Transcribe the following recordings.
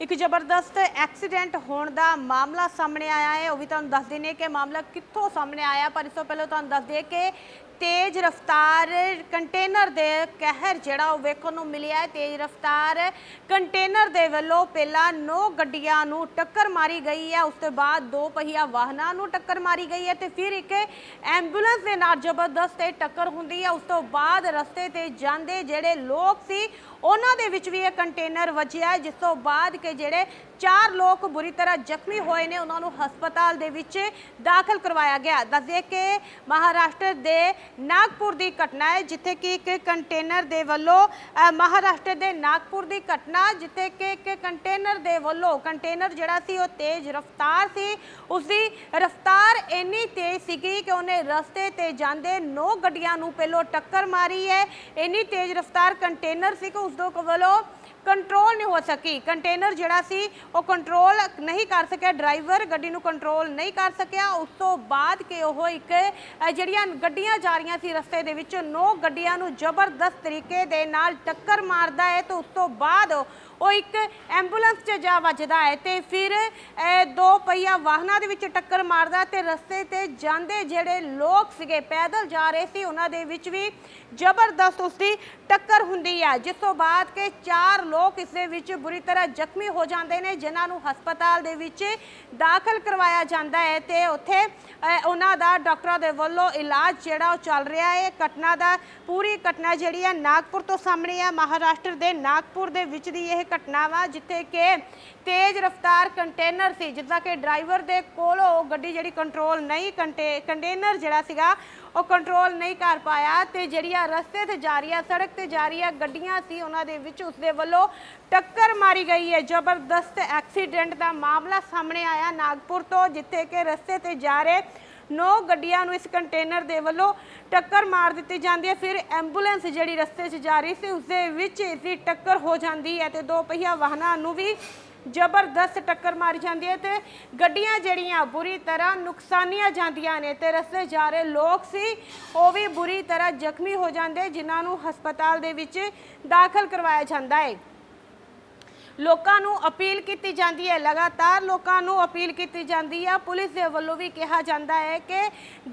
ਇੱਕ ਜ਼ਬਰਦਸਤ ਐਕਸੀਡੈਂਟ ਹੋਣ ਦਾ ਮਾਮਲਾ ਸਾਹਮਣੇ ਆਇਆ ਹੈ। ਉਹ ਵੀ ਤੁਹਾਨੂੰ ਦੱਸ ਦਿੰਨੇ ਕਿ ਮਾਮਲਾ ਕਿੱਥੋਂ ਸਾਹਮਣੇ ਆਇਆ, ਪਰ ਇਸ ਤੋਂ ਪਹਿਲਾਂ ਤੁਹਾਨੂੰ ਦੱਸ ਦਈਏ ਕਿ ਤੇਜ਼ ਰਫ਼ਤਾਰ ਕੰਟੇਨਰ ਦੇ ਕਹਿਰ ਜਿਹੜਾ ਉਹ ਵੇਖਣ ਨੂੰ ਮਿਲਿਆ ਹੈ। ਤੇਜ਼ ਰਫ਼ਤਾਰ ਕੰਟੇਨਰ ਦੇ ਵੱਲੋਂ ਪਹਿਲਾਂ ਨੌ ਗੱਡੀਆਂ ਨੂੰ ਟੱਕਰ ਮਾਰੀ ਗਈ ਹੈ। ਉਸ ਤੋਂ ਬਾਅਦ ਦੋ ਪਹੀਆ ਵਾਹਨਾਂ ਨੂੰ ਟੱਕਰ ਮਾਰੀ ਗਈ ਹੈ ਤੇ ਫਿਰ ਇੱਕ ਐਂਬੂਲੈਂਸ ਦੇ ਨਾਲ ਜ਼ਬਰਦਸਤ ਇਹ ਟੱਕਰ ਹੁੰਦੀ ਹੈ। ਉਸ ਤੋਂ ਬਾਅਦ ਰਸਤੇ ਤੇ ਜਾਂਦੇ ਜਿਹੜੇ ਲੋਕ ਸੀ, ਉਹਨਾਂ ਦੇ ਵਿੱਚ ਵੀ ਇਹ ਕੰਟੇਨਰ ਵੱਜਿਆ ਜਿਸ ਤੋਂ ਬਾਅਦ ਕਿ ਜਿਹੜੇ ਚਾਰ ਲੋਕ ਬੁਰੀ ਤਰ੍ਹਾਂ ਜ਼ਖਮੀ ਹੋਏ ਨੇ। ਉਹਨਾਂ ਨੂੰ ਹਸਪਤਾਲ ਦੇ ਵਿੱਚ ਦਾਖਲ ਕਰਵਾਇਆ ਗਿਆ। ਦੱਸਦੇ ਕਿ ਮਹਾਰਾਸ਼ਟਰ ਦੇ ਨਾਗਪੁਰ ਦੀ ਘਟਨਾ ਹੈ, ਜਿੱਥੇ ਕਿ ਇੱਕ ਕੰਟੇਨਰ ਦੇ ਵੱਲੋਂ ਮਹਾਰਾਸ਼ਟਰ ਦੇ ਨਾਗਪੁਰ ਦੀ ਘਟਨਾ, ਜਿੱਥੇ ਕਿ ਇੱਕ ਕੰਟੇਨਰ ਦੇ ਵੱਲੋਂ, ਕੰਟੇਨਰ ਜਿਹੜਾ ਸੀ, ਉਹ ਤੇਜ਼ ਰਫ਼ਤਾਰ ਸੀ। ਉਸ ਦੀ ਰਫ਼ਤਾਰ ਇੰਨੀ ਤੇਜ਼ ਸੀਗੀ ਕਿ ਉਹਨੇ ਰਸਤੇ ਤੇ ਜਾਂਦੇ ਨੌ ਗੱਡੀਆਂ ਨੂੰ ਪਹਿਲੋਂ ਟੱਕਰ ਮਾਰੀ ਹੈ। ਇੰਨੀ ਤੇਜ਼ ਰਫ਼ਤਾਰ ਕੰਟੇਨਰ ਸੀ ਕਿ ਉਸ ਦੇ ਵੱਲੋਂ ਕੰਟਰੋਲ ਨਹੀਂ ਹੋ ਸਕੀ। ਕੰਟੇਨਰ ਜਿਹੜਾ ਸੀ, ਉਹ ਕੰਟਰੋਲ ਨਹੀਂ ਕਰ ਸਕਿਆ। ਡਰਾਈਵਰ ਗੱਡੀ ਨੂੰ ਕੰਟਰੋਲ ਨਹੀਂ ਕਰ ਸਕਿਆ। ਉਸ ਤੋਂ ਬਾਅਦ ਕਿ ਉਹ ਇੱਕ ਜਿਹੜੀਆਂ ਗੱਡੀਆਂ ਜਾ ਰਹੀਆਂ ਸੀ ਰਸਤੇ ਦੇ ਵਿੱਚ, ਨੌ ਗੱਡੀਆਂ ਨੂੰ ਜ਼ਬਰਦਸਤ ਤਰੀਕੇ ਦੇ ਨਾਲ ਟੱਕਰ ਮਾਰਦਾ ਹੈ ਤੇ ਉਸ ਤੋਂ ਬਾਅਦ ਉਹ ਇੱਕ ਐਂਬੂਲੈਂਸ 'ਚ ਜਾ ਵੱਜਦਾ ਹੈ ਤੇ ਫਿਰ ਦੋ ਪਹੀਆ ਵਾਹਨਾਂ ਦੇ ਵਿੱਚ ਟੱਕਰ ਮਾਰਦਾ ਤੇ ਰਸਤੇ ਤੇ ਜਾਂਦੇ ਜਿਹੜੇ ਲੋਕ ਸੀਗੇ, ਪੈਦਲ ਜਾ ਰਹੇ ਸੀ, ਉਹਨਾਂ ਦੇ ਵਿੱਚ ਵੀ ਜ਼ਬਰਦਸਤ ਉਸਦੀ ਟੱਕਰ ਹੁੰਦੀ ਹੈ ਜਿਸ ਤੋਂ ਬਾਅਦ ਕਿ ਚਾਰ ਲੋਕ ਇਸ ਦੇ ਵਿੱਚ ਬੁਰੀ ਤਰ੍ਹਾਂ ਜ਼ਖਮੀ ਹੋ ਜਾਂਦੇ ਨੇ, ਜਿਨ੍ਹਾਂ ਨੂੰ ਹਸਪਤਾਲ ਦੇ ਵਿੱਚ ਦਾਖਲ ਕਰਵਾਇਆ ਜਾਂਦਾ ਹੈ ਤੇ ਉੱਥੇ ਉਹਨਾਂ ਦਾ ਡਾਕਟਰਾਂ ਦੇ ਵੱਲੋਂ ਇਲਾਜ ਜਿਹੜਾ ਉਹ ਚੱਲ ਰਿਹਾ ਹੈ। ਘਟਨਾ ਦਾ, ਪੂਰੀ ਘਟਨਾ ਜਿਹੜੀ ਹੈ ਨਾਗਪੁਰ ਤੋਂ ਸਾਹਮਣੇ ਹੈ ਮਹਾਰਾਸ਼ਟਰ ਦੇ ਨਾਗਪੁਰ ਦੇ ਵਿੱਚ ਦੀ ਇਹ ਘਟਨਾ ਵਾ ਜਿੱਥੇ ਕਿ ਤੇਜ਼ ਰਫ਼ਤਾਰ ਕੰਟੇਨਰ ਸੀ, ਜਿੱਦਾਂ ਕਿ ਡਰਾਈਵਰ ਦੇ ਕੋਲੋਂ ਗੱਡੀ ਜਿਹੜੀ ਕੰਟਰੋਲ ਨਹੀਂ ਕੰਟੇਨਰ ਜਿਹੜਾ ਸੀਗਾ, ਉਹ ਕੰਟਰੋਲ ਨਹੀਂ ਕਰ ਪਾਇਆ ਤੇ ਜਿਹੜੀਆਂ ਰਸਤੇ ਤੇ ਜਾ ਰਹੀਆਂ, ਸੜਕ ਤੇ ਜਾ ਰਹੀਆਂ ਗੱਡੀਆਂ ਸੀ, ਉਹਨਾਂ ਦੇ ਵਿੱਚ ਉਸਦੇ ਵੱਲੋਂ ਟੱਕਰ ਮਾਰੀ ਗਈ ਹੈ। ਜ਼ਬਰਦਸਤ ਐਕਸੀਡੈਂਟ ਦਾ ਮਾਮਲਾ ਸਾਹਮਣੇ ਆਇਆ ਨਾਗਪੁਰ ਤੋਂ, ਜਿੱਥੇ ਕਿ ਰਸਤੇ ਤੇ ਜਾ ਰਹੇ ਨੌ ਗੱਡੀਆਂ ਨੂੰ ਇਸ ਕੰਟੇਨਰ ਦੇ ਵੱਲੋਂ ਟੱਕਰ ਮਾਰ ਦਿੱਤੀ ਜਾਂਦੀ ਹੈ। ਫਿਰ ਐਂਬੂਲੈਂਸ ਜਿਹੜੀ ਰਸਤੇ 'ਚ ਜਾ ਰਹੀ ਸੀ ਉਸ ਦੇ ਵਿੱਚ ਇਸ ਦੀ ਟੱਕਰ ਹੋ ਜਾਂਦੀ ਹੈ ਤੇ ਦੋ ਪਹੀਆ ਵਾਹਨਾਂ ਨੂੰ ਵੀ ਜ਼ਬਰਦਸਤ ਟੱਕਰ ਮਾਰੀ ਜਾਂਦੀ ਹੈ ਤੇ ਗੱਡੀਆਂ ਜਿਹੜੀਆਂ ਬੁਰੀ ਤਰ੍ਹਾਂ ਨੁਕਸਾਨੀਆਂ ਜਾਂਦੀਆਂ ਨੇ ਤੇ ਰਸਤੇ ਜਾ ਰਹੇ ਲੋਕ ਸੀ, ਉਹ ਵੀ ਬੁਰੀ ਤਰ੍ਹਾਂ ਜ਼ਖਮੀ ਹੋ ਜਾਂਦੇ, ਜਿਨ੍ਹਾਂ ਨੂੰ ਹਸਪਤਾਲ ਦੇ ਵਿੱਚ ਦਾਖਲ ਕਰਵਾਇਆ ਜਾਂਦਾ ਹੈ। ਲੋਕਾਂ ਨੂੰ ਅਪੀਲ ਕੀਤੀ ਜਾਂਦੀ ਹੈ। ਲਗਾਤਾਰ ਲੋਕਾਂ ਨੂੰ ਅਪੀਲ ਕੀਤੀ ਜਾਂਦੀ ਹੈ ਪੁਲਿਸ ਦੇ ਵੱਲੋਂ ਵੀ ਕਿਹਾ ਜਾਂਦਾ ਹੈ ਕਿ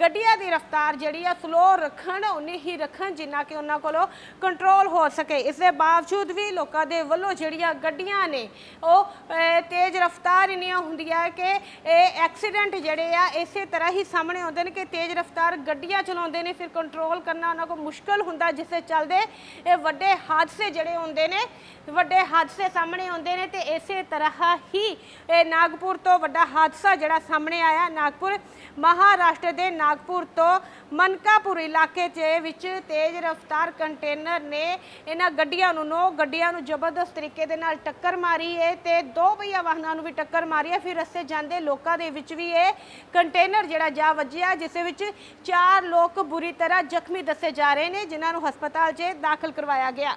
ਗੱਡੀਆਂ ਦੀ ਰਫ਼ਤਾਰ ਜਿਹੜੀ ਆ ਸਲੋ ਰੱਖਣ, ਉਨੀ ਹੀ ਰੱਖਣ, ਜਿੰਨਾ ਕਿ ਉਹਨਾਂ ਕੋਲੋਂ ਕੰਟਰੋਲ ਹੋ ਸਕੇ। ਇਸ ਦੇ ਬਾਵਜੂਦ ਵੀ ਲੋਕਾਂ ਦੇ ਵੱਲੋਂ ਜਿਹੜੀਆਂ ਗੱਡੀਆਂ ਨੇ, ਉਹ ਤੇਜ਼ ਰਫ਼ਤਾਰ ਇੰਨੀਆਂ ਹੁੰਦੀਆਂ ਕਿ ਇਹ ਐਕਸੀਡੈਂਟ ਜਿਹੜੇ ਆ, ਇਸੇ ਤਰ੍ਹਾਂ ਹੀ ਸਾਹਮਣੇ ਆਉਂਦੇ ਨੇ ਕਿ ਤੇਜ਼ ਰਫ਼ਤਾਰ ਗੱਡੀਆਂ ਚਲਾਉਂਦੇ ਨੇ। ਫਿਰ ਕੰਟਰੋਲ ਕਰਨਾ ਉਹਨਾਂ ਕੋਲ ਮੁਸ਼ਕਲ ਹੁੰਦਾ, ਜਿਸ ਦੇ ਚੱਲਦੇ ਇਹ ਵੱਡੇ ਹਾਦਸੇ ਜਿਹੜੇ ਹੁੰਦੇ ਨੇ, ਵੱਡੇ ਹਾਦਸੇ ਸਾਹਮਣੇ ਆਉਂਦੇ ਨੇ ਤੇ ਇਸੇ ਤਰ੍ਹਾਂ ਹੀ ਇਹ ਨਾਗਪੁਰ ਤੋਂ ਵੱਡਾ ਹਾਦਸਾ ਜਿਹੜਾ ਸਾਹਮਣੇ ਆਇਆ। ਨਾਗਪੁਰ ਮਹਾਰਾਸ਼ਟਰ ਦੇ ਨਾਗਪੁਰ ਤੋਂ ਮਨਕਾਪੁਰ ਇਲਾਕੇ 'ਚ ਵਿੱਚ ਤੇਜ਼ ਰਫ਼ਤਾਰ ਕੰਟੇਨਰ ਨੇ ਇਹਨਾਂ ਗੱਡੀਆਂ ਨੂੰ, ਨੋ ਗੱਡੀਆਂ ਨੂੰ ਜ਼ਬਰਦਸਤ ਤਰੀਕੇ ਦੇ ਨਾਲ ਟੱਕਰ ਮਾਰੀ ਹੈ ਤੇ ਦੋ ਪਹੀਆ ਵਾਹਨਾਂ ਨੂੰ ਵੀ ਟੱਕਰ ਮਾਰੀ ਹੈ ਫਿਰ ਰਸਤੇ ਜਾਂਦੇ ਲੋਕਾਂ ਦੇ ਵਿੱਚ ਵੀ ਇਹ ਕੰਟੇਨਰ ਜਿਹੜਾ ਜਾ ਵੱਜਿਆ, ਜਿਸ ਵਿੱਚ ਚਾਰ ਲੋਕ ਬੁਰੀ ਤਰ੍ਹਾਂ ਜ਼ਖਮੀ ਦੱਸੇ ਜਾ ਰਹੇ ਨੇ, ਜਿਨ੍ਹਾਂ ਨੂੰ ਹਸਪਤਾਲ 'ਚ ਦਾਖਲ ਕਰਵਾਇਆ ਗਿਆ।